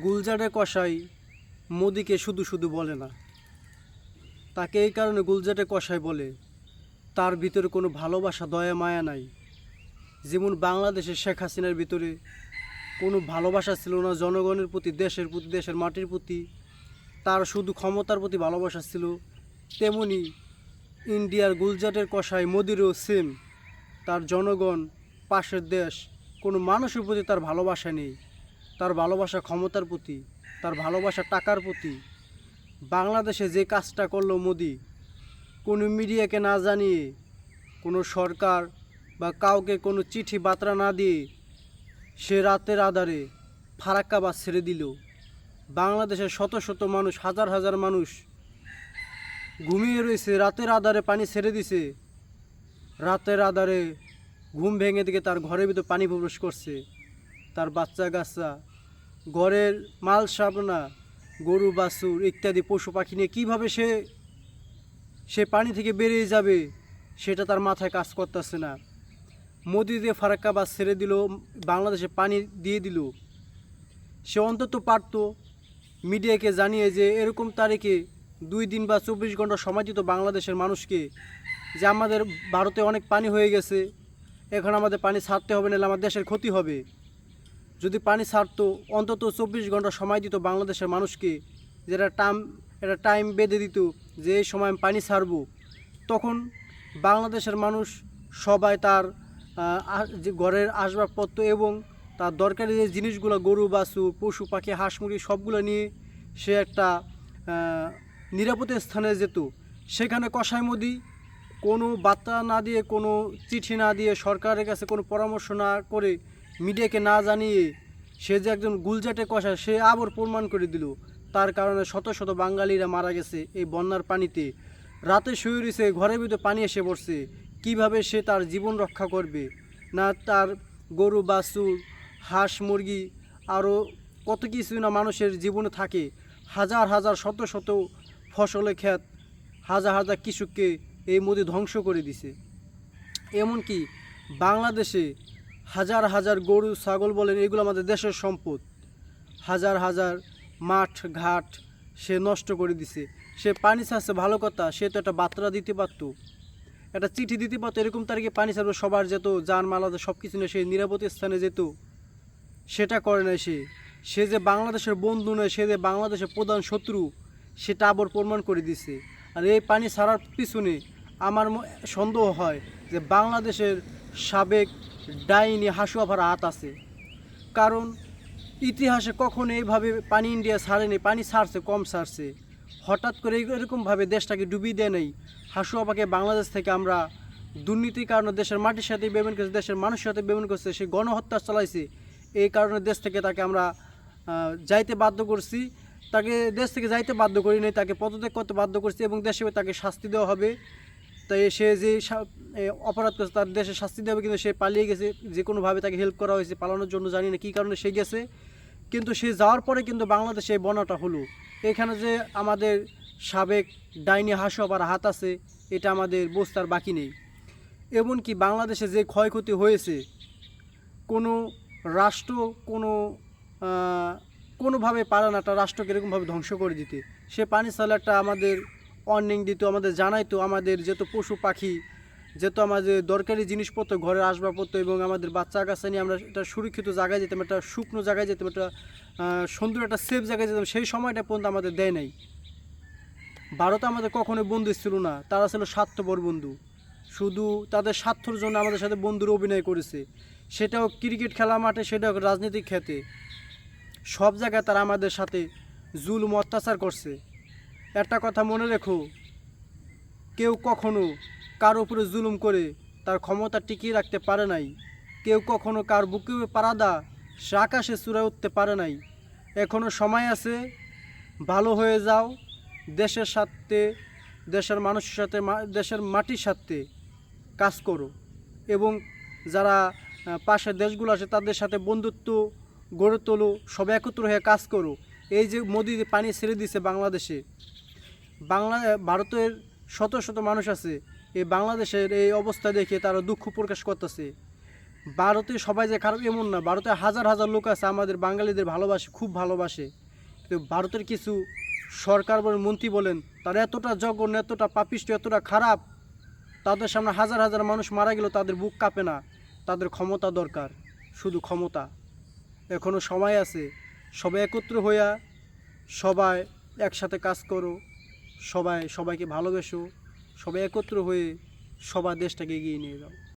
গুলজারে কষাই মোদিকে শুধু শুধু বলে না। তাকে এই কারণে গুলজারে কষাই বলে, তার ভিতরে কোনো ভালোবাসা, দয়া, মায়া নাই। যেমন বাংলাদেশের শেখ হাসিনার ভিতরে কোনো ভালোবাসা ছিল না, জনগণের প্রতি, দেশের প্রতি, দেশের মাটির প্রতি, তার শুধু ক্ষমতার প্রতি ভালোবাসা ছিল, তেমনি ইন্ডিয়ার গুলজারের কষাই মোদিরও সেম তার জনগণ, পাশের দেশ, কোনো মানুষের প্রতি তার ভালোবাসা নেই। তার ভালোবাসা ক্ষমতার প্রতি, তার ভালোবাসা টাকার প্রতি। বাংলাদেশে যে কাজটা করল মোদি, কোনো মিডিয়াকে না জানিয়ে, কোনো সরকার বা কাউকে কোনো চিঠি বার্তা না দিয়ে সে রাতের আধারে ফারাক্কা বাস ছেড়ে দিল। বাংলাদেশের শত শত মানুষ, হাজার হাজার মানুষ ঘুমিয়ে রয়েছে, রাতের আধারে পানি ছেড়ে দিছে। রাতের আধারে ঘুম ভেঙে দিকে তার ঘরের ভিতর পানি প্রবেশ করছে। তার বাচ্চা কাচ্চা ঘরের মাল সাবনা, গরু, বাছুর ইত্যাদি পশু পাখি নিয়ে কীভাবে সে সে পানি থেকে বেরিয়ে যাবে, সেটা তার মাথায় কাজ করতেছে না। মোদি দিয়ে ফারাক্কা বাস ছেড়ে দিল, বাংলাদেশে পানি দিয়ে দিল, সে অন্তত পারত মিডিয়াকে জানিয়ে যে এরকম তারিখে দুই দিন বা চব্বিশ ঘণ্টা সময় দিত বাংলাদেশের মানুষকে, যে আমাদের ভারতে অনেক পানি হয়ে গেছে, এখন আমাদের পানি ছাড়তে হবে, নাহলে আমার দেশের ক্ষতি হবে। যদি পানি ছাড়তো, অন্তত চব্বিশ ঘণ্টা সময় দিত বাংলাদেশের মানুষকে যেটা টাইম, একটা টাইম বেঁধে দিত যে এই সময় আমি পানি ছাড়বো, তখন বাংলাদেশের মানুষ সবাই তার যে ঘরের আসবাবপত্র এবং তার দরকারি যে জিনিসগুলো, গরু বাছুর পশু, পাখি, হাঁস, মুরগি, সবগুলো নিয়ে সে একটা নিরাপদ স্থানে যেত। সেখানে কষাই মোদি কোনো বার্তা না দিয়ে, কোনো চিঠি না দিয়ে সরকারের কাছে কোনো পরামর্শ না করে মিডিয়াকে না জানিয়ে সে যে একজন গুলজাটে কষা, সে আবার প্রমাণ করে দিল। তার কারণে শত শত বাঙালিরা মারা গেছে এই বন্যার পানিতে। রাতে শুয়ে রয়েছে, ঘরের ভিতরে পানি এসে পড়ছে। কীভাবে সে তার জীবন রক্ষা করবে? না তার গরু, বাছুর, হাঁস, মুরগি আরও কত কিছু না মানুষের জীবনে থাকে। হাজার হাজার শত শত ফসলের ক্ষেত হাজার হাজার কৃষককে এই মোদি ধ্বংস করে দিছে। এমনকি বাংলাদেশে হাজার হাজার গরু, ছাগল বলেন, এগুলো আমাদের দেশের সম্পদ। হাজার হাজার মাঠ, ঘাট সে নষ্ট করে দিছে। সে পানি ছাড়ছে, ভালো কথা, সে তো একটা বার্তা দিতে পারতো, একটা চিঠি দিতে পারতো, এরকম তারিখে পানি ছাড়বে, সবার যেত, যান মালাতে সব কিছু নিয়ে সে নিরাপদ স্থানে যেত। সেটা করে না সে। সে যে বাংলাদেশের বন্ধু নয়, সে যে বাংলাদেশের প্রধান শত্রু, সেটা আবার প্রমাণ করে দিছে। আর এই পানি ছাড়ার পিছনে আমার সন্দেহ হয় যে বাংলাদেশের সাবেক ডাইনি হাসুয়াভার হাত আছে। কারণ ইতিহাসে কখনো এইভাবে পানি ইন্ডিয়া ছাড়েনি, পানি ছাড়ছে, কম ছাড়ছে। হঠাৎ করে এরকমভাবে দেশটাকে ডুবিয়ে দেয় নাই। হাসুয়াপাকে বাংলাদেশ থেকে আমরা দুর্নীতির কারণে দেশের মাটির সাথে বেমন করছে, দেশের মানুষের সাথে বেমন করছে, সে গণহত্যা চালাইছে। এই কারণে দেশ থেকে তাকে আমরা যাইতে বাধ্য করছি। তাকে দেশ থেকে যাইতে বাধ্য করি নাই, তাকে পদত্যাগ করতে বাধ্য করছি এবং দেশে তাকে শাস্তি দেওয়া হবে। তাই সে যে অপরাধ করেছে, তার দেশে শাস্তি দেবে কিন্তু সে পালিয়ে গেছে, যে কোনোভাবে তাকে হেল্প করা হয়েছে, পালানোর জন্য জানি না কী কারণে সে গেছে। কিন্তু সে যাওয়ার পরে কিন্তু বাংলাদেশে এই বন্যাটা হলো। এখানে যে আমাদের সাবেক ডাইনি হাসবার হাত আছে, এটা আমাদের বস্তার বাকি নেই। এমনকি বাংলাদেশে যে ক্ষয়ক্ষতি হয়েছে, কোনো রাষ্ট্র, কোনো কোনোভাবে পারে না একটা রাষ্ট্রকে এরকমভাবে ধ্বংস করে দিতে। সে পানি সালারটা আমাদের অর্নিং দিত, আমাদের জানাইতো, আমাদের যত পশু পাখি যেহেতু আমাদের দরকারি জিনিসপত্র, ঘরের আসবাবপত্র এবং আমাদের বাচ্চা কাচ্চা নিয়ে আমরা একটা সুরক্ষিত জায়গায় যেতাম, একটা শুকনো জায়গায় যেতাম, একটা সুন্দর একটা সেফ জায়গায় যেতাম, সেই সময়টা পর্যন্ত আমাদের দেয় নাই। ভারত আমাদের কখনোই বন্ধু ছিল না, তারা ছিল স্বার্থপর বন্ধু। শুধু তাদের স্বার্থর জন্য আমাদের সাথে বন্ধুর অভিনয় করেছে। সেটাও ক্রিকেট খেলা মাঠে, সেটাও রাজনৈতিক ক্ষেত্রে। সব জায়গায় তারা আমাদের সাথে জুলুম, অত্যাচার করছে। একটা কথা মনে রেখো, কেউ কখনো কার উপরে জুলুম করে তার ক্ষমতা টিকিয়ে রাখতে পারে নাই। কেউ কখনো কার বুকে পারাদা সে আকাশে চূড়ায় উঠতে পারে নাই। এখনও সময় আছে, ভালো হয়ে যাও, দেশের সাথে দেশের মানুষের সাথে দেশের মাটির সাথে কাজ করো। এবং যারা পাশের দেশগুলো আছে তাদের সাথে বন্ধুত্ব গড়ে তোলো, সব একত্র হয়ে কাজ করো। এই যে মোদি পানি ছেড়ে দিছে বাংলাদেশে, বাংলা, ভারতের শত শত মানুষ আছে এই বাংলাদেশের এই অবস্থা দেখে তারা দুঃখ প্রকাশ করতেছে। ভারতে সবাই যে খারাপ এমন না, ভারতে হাজার হাজার লোক আছে, আমাদের বাঙালিদের ভালোবাসে, খুব ভালোবাসে। কিন্তু ভারতের কিছু সরকার বলেন, মন্ত্রী বলেন, তারা এতটা জঘন্য, এতটা পাপিষ্ট, এতটা খারাপ, তাদের সামনে হাজার হাজার মানুষ মারা গেল তাদের বুক কাঁপে না। তাদের ক্ষমতা দরকার, শুধু ক্ষমতা। এখনও সময় আছে, সবাই একত্র হইয়া সবাই একসাথে কাজ করো, সবাই সবাইকে ভালোবেসো। সবাই একত্র হয়ে সবার দেশটাকে এগিয়ে নিয়ে যাও।